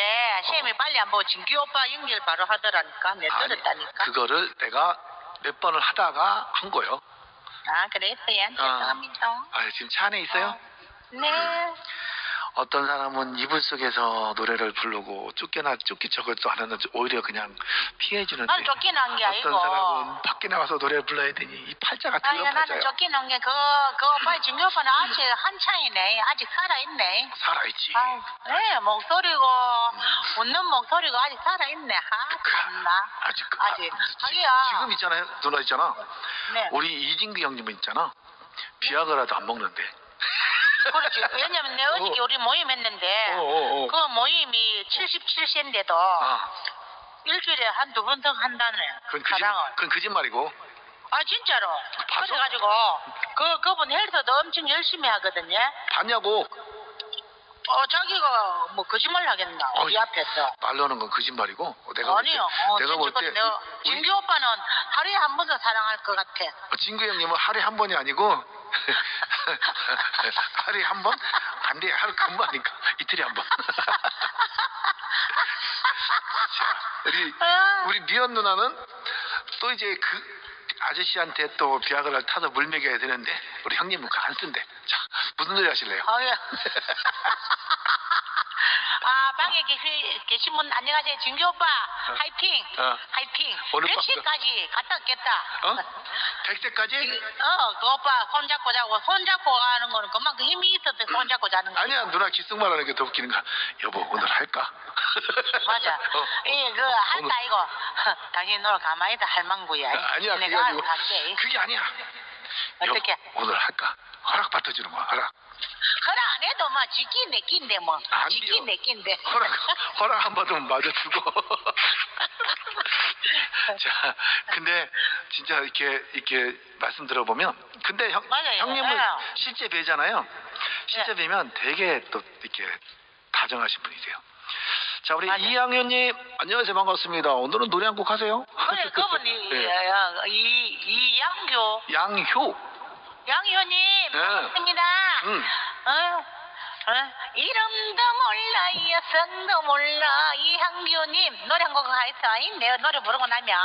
했는데 쌤이 빨리 안 보고 진규 오빠 연결 바로 하더라니까 내 아니, 들었다니까. 그거를 내가 몇 번을 하다가 한 거예요. 아 그랬어요 죄송합니다. 아, 지금 차 안에 있어요? 네 어떤 사람은 이불 속에서 노래를 부르고 쫓겨나 쫓기척을도 안 하는데 오히려 그냥 피해주는데 난 쫓겨난 게 아니고 어떤 사람은 밖에 나가서 노래를 불러야 되니 이 팔자가 아니 그런 나는. 쫓겨난 게그 그 오빠 진규 오빠는 아직 한창이네 아직 살아있네 살아있지. 아, 네 목소리고 웃는 목소리가 아직 살아있네 아 참나 아직 그- 아직 아, 지- 지금 있잖아요 누나 있잖아. 네 우리 이진규 형님은 있잖아. 비아그라도 안 먹는데. 그렇지 왜냐면 내 어저께 어. 우리 모임 했는데 어, 어, 어. 그 모임이 77세인데도 아, 일주일에 한 두 번 더 한다네 그건 거짓, 그건 거짓말이고. 아 진짜로 봤어? 그래가지고 그 그분 헬스도 엄청 열심히 하거든요 봤냐고. 어 자기가 뭐 거짓말 하겠나 어이. 우리 앞에서 말로는 건 거짓말이고. 내가 볼 때- 아니요 어, 내가 볼 때 내가 진규 오빠는 하루에 한번더 사랑할 것 같아 어, 진구 형님은 하루에 한 번이 아니고 하루에 한 번? 안 돼. 하루 근무하니까 이틀에 한 번. 자, 우리 아. 우리 미연 누나는 또 이제 그 아저씨한테 또 비아그라를 타서 물 먹여야 되는데 우리 형님은 그거 안 쓴대. 자, 무슨 노래 하실래요? 아유. 아, 방에 계시, 계신 분, 안녕하세요. 진규 오빠, 화이팅! 어. 화이팅! 오늘 몇 밤도- 시까지 갔다 왔겠다. 어? 100세까지? 어, 그 오빠 손 잡고 자고, 손 잡고 가는 거는 그만큼 힘이 있어서 손잡고 자는 거. 아니야 누나 기승말 하는 게 더 웃기는 거야. 여보 오늘 할까? 맞아. 어. 예, 그, 할까, 이거. 당신 오늘 가만히 있다 할망구야. 아니야 그게 내가 아니고 할게. 그게 아니야. 어떻게? 오늘 할까? 허락 받아주는 거야 허락. 안 해도 뭐, 지킨 내 낀데 뭐. 안 지킨 돼요. 내 낀데. 허락 허락 안 받으면 맞아주고. 자, 근데 진짜 이렇게 이렇게 말씀 들어보면, 근데 형 맞아요. 형님은 네. 실제 뵈잖아요. 실제 네. 뵈면 되게 또 이렇게 다정하신 분이세요. 자, 우리 맞아요. 이양현님 안녕하세요 반갑습니다. 오늘은 노래 한 곡 하세요. 그래, 그분이, 네. 어, 이, 이 양교. 양효. 양효님, 네. 반갑습니다. 응. 어? 어? 이름도 몰라, 여성도 몰라, 이 향규님, 노래 한 곡 하이서, 내가 노래 부르고 나면.